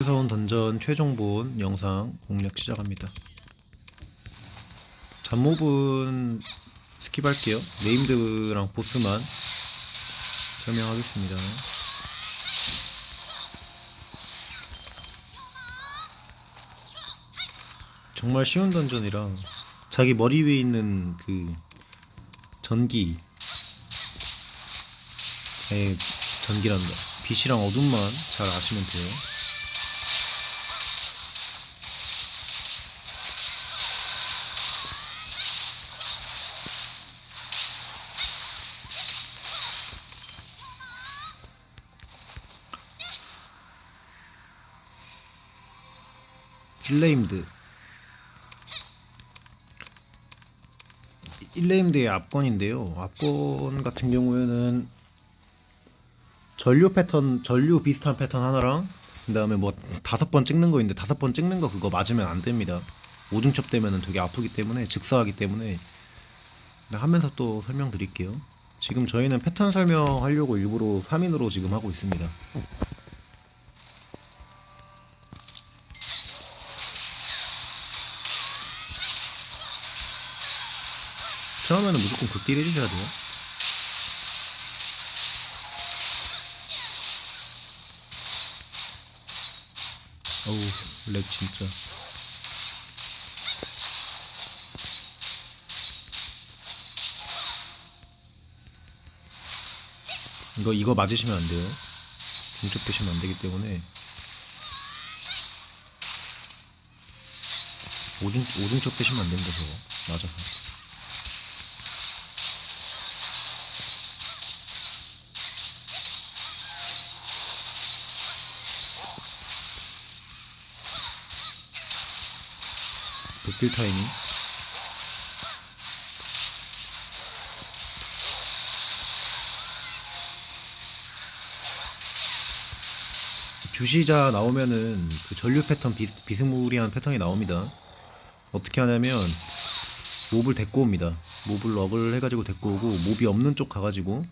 무서운 던전 최종본 영상 공략 시작합니다. 잡몹은 스킵할게요. 네임드랑 보스만 설명하겠습니다. 정말 쉬운 던전이라 자기 머리 위에 있는 그 전기 에 전기란다. 빛이랑 어둠만 잘 아시면 돼요. 일레임드 일레임드의 압권인데요. 압권 같은 경우에는 전류 패턴, 전류 비슷한 패턴 하나랑 그다음에 뭐 다섯 번 찍는 거 있는데 다섯 번 찍는 거 그거 맞으면 안 됩니다. 오중첩 되면은 되게 아프기 때문에 즉사하기 때문에 하면서 또 설명드릴게요. 지금 저희는 패턴 설명하려고 일부러 3인으로 지금 하고 있습니다. 처음에는 무조건 극딜 해주셔야 돼요. 어우, 렉 진짜. 이거 이거 맞으시면 안 돼요. 중첩 되시면 안 되기 때문에 오중 오중첩 되시면 안 된다 저거 맞아서. 딜 타이밍. 규시자 나오면은 그 전류 패턴 비, 비스무리한 패턴이 나옵니다. 어떻게 하냐면 몹을 데리고 옵니다. 몹을 럭을 해가지고 데리고 오고 몹이 없는 쪽 가가지고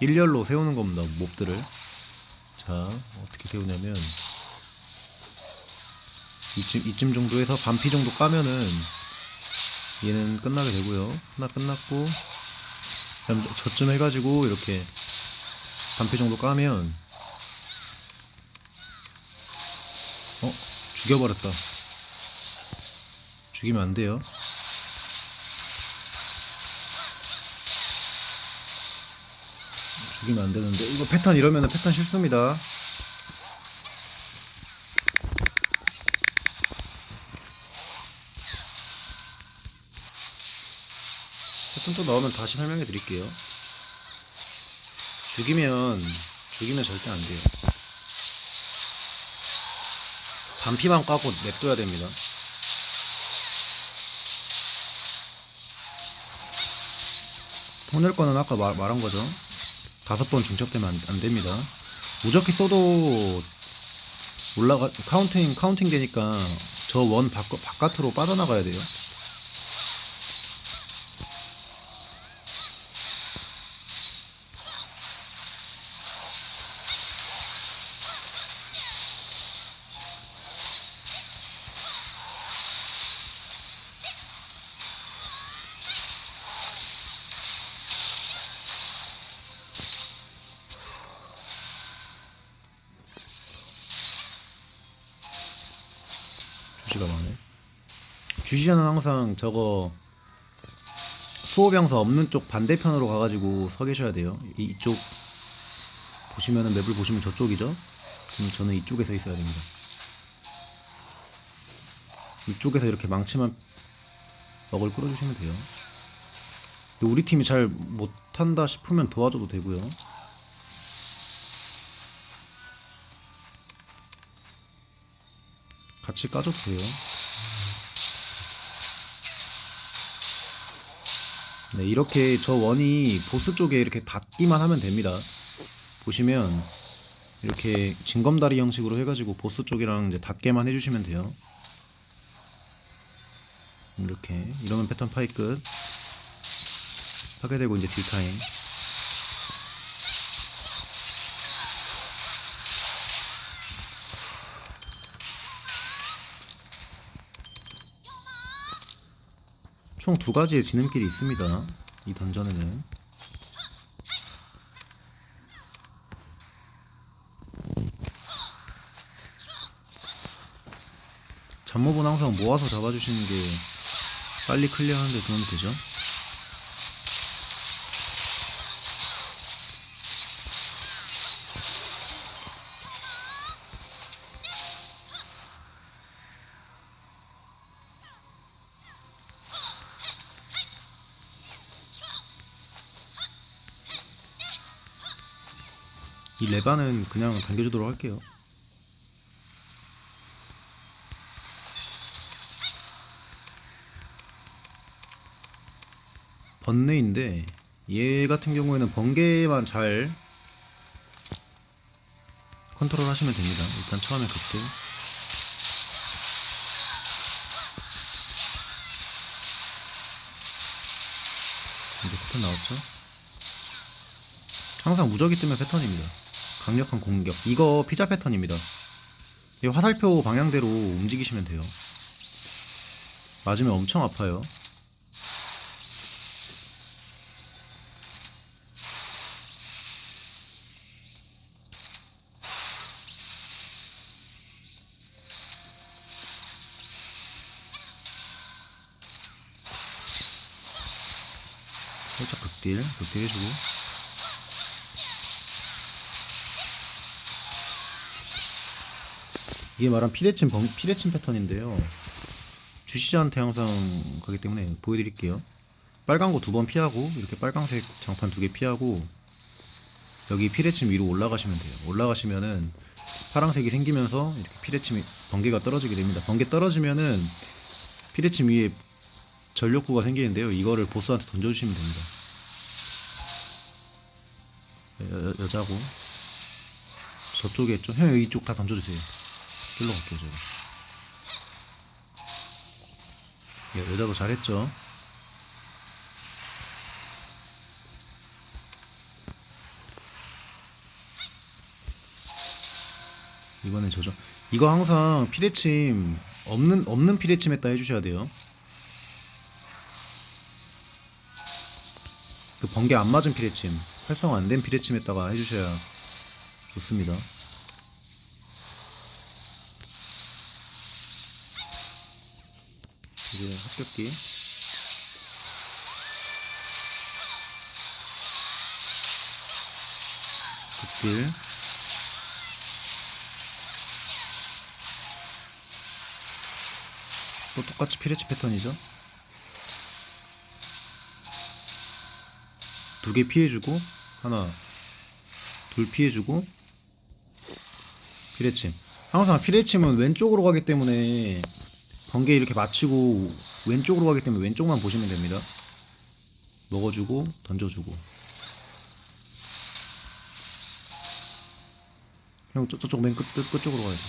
일렬로 세우는 겁니다. 몹들을. 자 어떻게 세우냐면 이쯤 이쯤 정도에서 반피 정도 까면은 얘는 끝나게 되고요. 하나 끝났고 저쯤 해가지고 이렇게 반피 정도 까면 어 죽여버렸다. 죽이면 안 돼요. 죽이면 안 되는데 이거 패턴 이러면은 패턴 실수입니다. 패턴 또 나오면 다시 설명해 드릴게요. 죽이면 죽이면 절대 안 돼요. 반피만 까고 냅둬야 됩니다. 혼낼 거는 아까 말, 말한 거죠. 다섯 번 중첩되면 안, 안 됩니다. 무적기 써도 올라가 카운팅 카운팅 되니까 저 원 바깥으로 빠져나가야 돼요. 주시가 많네. 주시자는 항상 저거 수호병사 없는 쪽 반대편으로 가가지고 서 계셔야 돼요. 이- 이쪽 보시면은 맵을 보시면 저쪽이죠. 그럼 저는 이쪽에 서 있어야 됩니다. 이쪽에서 이렇게 망치만 먹을 끌어주시면 돼요. 근데 우리 팀이 잘 못한다 싶으면 도와줘도 되고요. 같이 돼요. 네, 이렇게 저 원이 보스 쪽에 이렇게 닿기만 하면 됩니다. 보시면 이렇게 징검다리 형식으로 해가지고 보스 쪽이랑 이제 닿게만 해주시면 돼요. 이렇게 이러면 패턴 파이 끝. 하게 되고 이제 딜타임. 총 두 가지의 지름길이 있습니다. 이 던전에는 잡몹은 항상 모아서 잡아주시는 게 빨리 클리어하는데 도움이 되죠. 이 레바는 그냥 당겨주도록 할게요. 번뇌인데 얘 같은 경우에는 번개만 잘 컨트롤 하시면 됩니다. 일단 처음에 극딜 이제 패턴 나왔죠? 항상 무적이 뜨면 패턴입니다. 강력한 공격. 이거 피자 패턴입니다. 이 화살표 방향대로 움직이시면 돼요. 맞으면 엄청 아파요. 살짝 극딜, 극딜 해주고. 이게 말한 피레침 번, 피레침 패턴인데요. 주시자한테 항상 가기 때문에 보여드릴게요. 빨간 거 두 번 피하고 이렇게 빨강색 장판 두 개 피하고 여기 피레침 위로 올라가시면 돼요. 올라가시면은 파란색이 생기면서 이렇게 피레침이 번개가 떨어지게 됩니다. 번개 떨어지면은 피레침 위에 전력구가 생기는데요. 이거를 보스한테 던져주시면 됩니다. 여, 여, 여자고 저쪽에 좀 형 이쪽 다 던져주세요. 쫄러 갈게요 제가. 여, 여자도 잘했죠. 이번엔 저죠. 이거 항상 피레침 없는 없는 피레침에다 해주셔야 돼요. 그 번개 안 맞은 피레침, 활성화 안 된 피레침에다가 해주셔야 좋습니다. 이제 합격기. 극딜. 또 똑같이 피레치 패턴이죠. 두 개 피해주고 하나 둘 피해주고 피레침 항상 피레침은 왼쪽으로 가기 때문에 번개 이렇게 맞추고 왼쪽으로 가기 때문에 왼쪽만 보시면 됩니다. 먹어주고 던져주고. 형 저, 저쪽 맨 끝, 끝, 끝쪽으로 가야 돼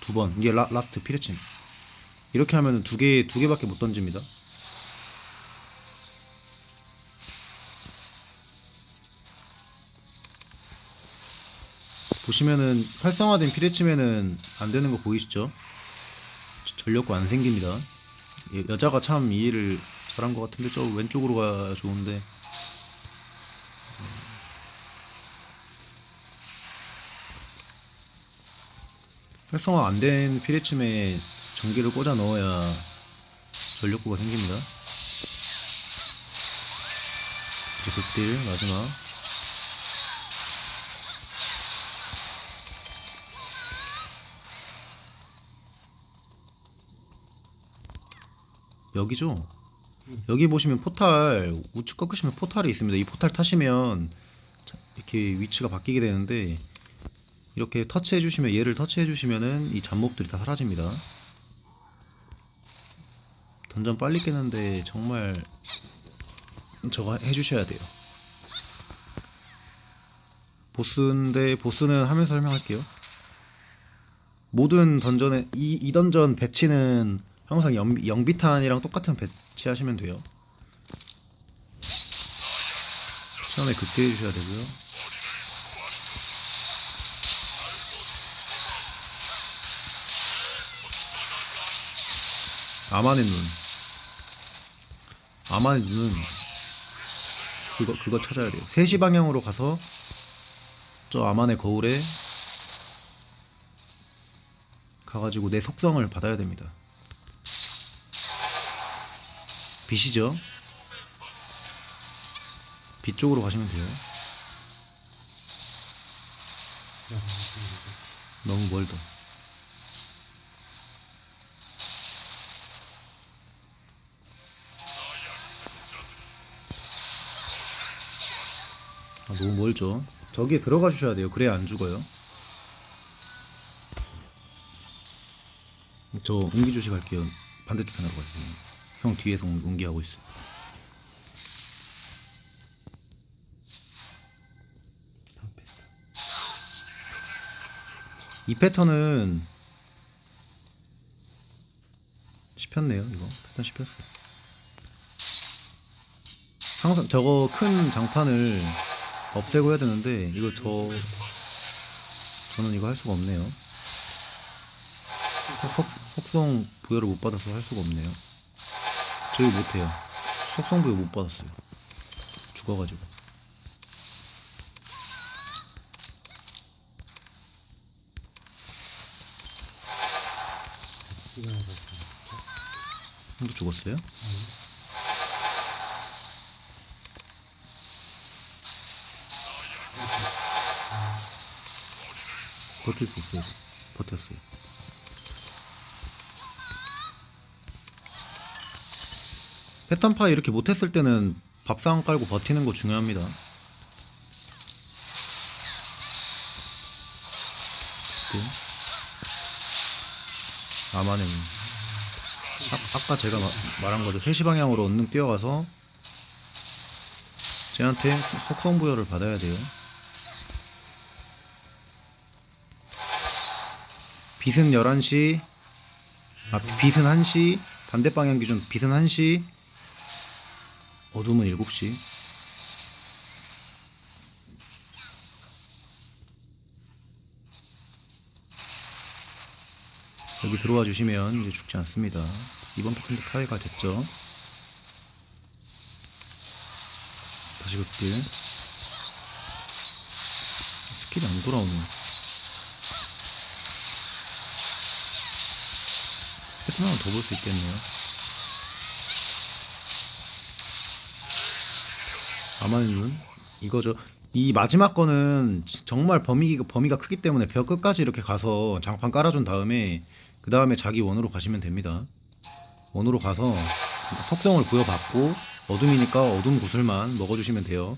두 번. 이게 라, 라스트 피레침. 이렇게 하면 두개 두 개밖에 못 던집니다 보시면은 활성화된 피레침에는 안 되는 거 보이시죠? 저- 전력구 안 생깁니다. 예, 여자가 참 이해를 잘한 것 같은데 저 왼쪽으로 가야 좋은데 활성화 안 된 피레침에 전기를 꽂아 넣어야 전력구가 생깁니다. 이제 극딜 마지막 여기죠. 여기 보시면 포탈 우측 꺾으시면 포탈이 있습니다. 이 포탈 타시면 자, 이렇게 위치가 바뀌게 되는데 이렇게 터치해 주시면 얘를 터치해 주시면은 이 잡몹들이 다 사라집니다. 던전 빨리 깨는데 정말 저거 해 주셔야 돼요. 보스인데 보스는 하면서 설명할게요. 모든 던전에 이, 이 던전 배치는 항상 영, 영비탄이랑 똑같은 배치하시면 돼요. 처음에 극대해 주셔야 되고요. 아만의 눈. 아만의 눈은 그거 그거 찾아야 돼요. 3시 방향으로 가서 저 아만의 거울에 가가지고 내 속성을 받아야 됩니다. 빛이죠? 빛 쪽으로 가시면 돼요. 너무 멀다. 아, 너무 멀죠. 저기에 들어가 주셔야 돼요. 그래야 안 죽어요. 저 웅기 조식 할게요. 반대쪽 편으로 가주세요. 형 뒤에서 웅- 웅기 하고 있어요. 이 패턴은 씹혔네요. 이거 패턴 씹혔어요. 항상 저거 큰 장판을 없애고 해야 되는데 이거 저 저는 이거 할 수가 없네요. 속, 속, 속성 부여를 못 받아서 할 수가 없네요. 저 이거 못해요. 속성 부여 못 받았어요. 죽어가지고. 형도 죽었어요? 버틸 수 있어요. 저. 버텼어요. 패턴파 이렇게 못했을 때는 밥상 깔고 버티는 거 중요합니다. 네. 아마는 아, 아까 제가 마- 말한 거죠. 3시 방향으로 언능 뛰어가서 쟤한테 수- 속성 부여를 받아야 돼요. 빛은 11시 아 비- 빛은 1시 반대 방향 기준 빛은 1시 어둠은 7시 여기 들어와 주시면 이제 죽지 않습니다. 이번 패턴도 파괴가 됐죠. 다시 극딜. 스킬이 안 돌아오네. 패턴 하나 더 볼 수 있겠네요. 아마는 이거죠. 이 마지막 거는 지- 정말 범위가 범위가 크기 때문에 벽 끝까지 이렇게 가서 장판 깔아준 다음에 그 다음에 자기 원으로 가시면 됩니다. 원으로 가서 속성을 부여받고 어둠이니까 어둠 구슬만 먹어주시면 돼요.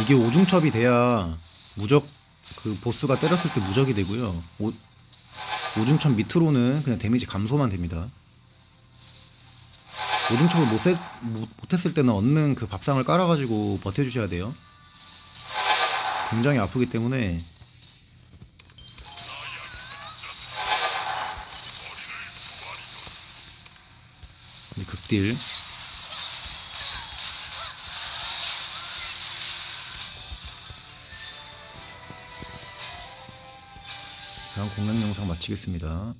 이게 오중첩이 돼야 무적 그 보스가 때렸을 때 무적이 되고요. 오, 오중첩 밑으로는 그냥 데미지 감소만 됩니다. 오중첩을 못, 세, 못, 못했을 때는 얻는 그 밥상을 깔아가지고 버텨주셔야 돼요. 굉장히 아프기 때문에 이 극딜 다음 공략 영상 마치겠습니다.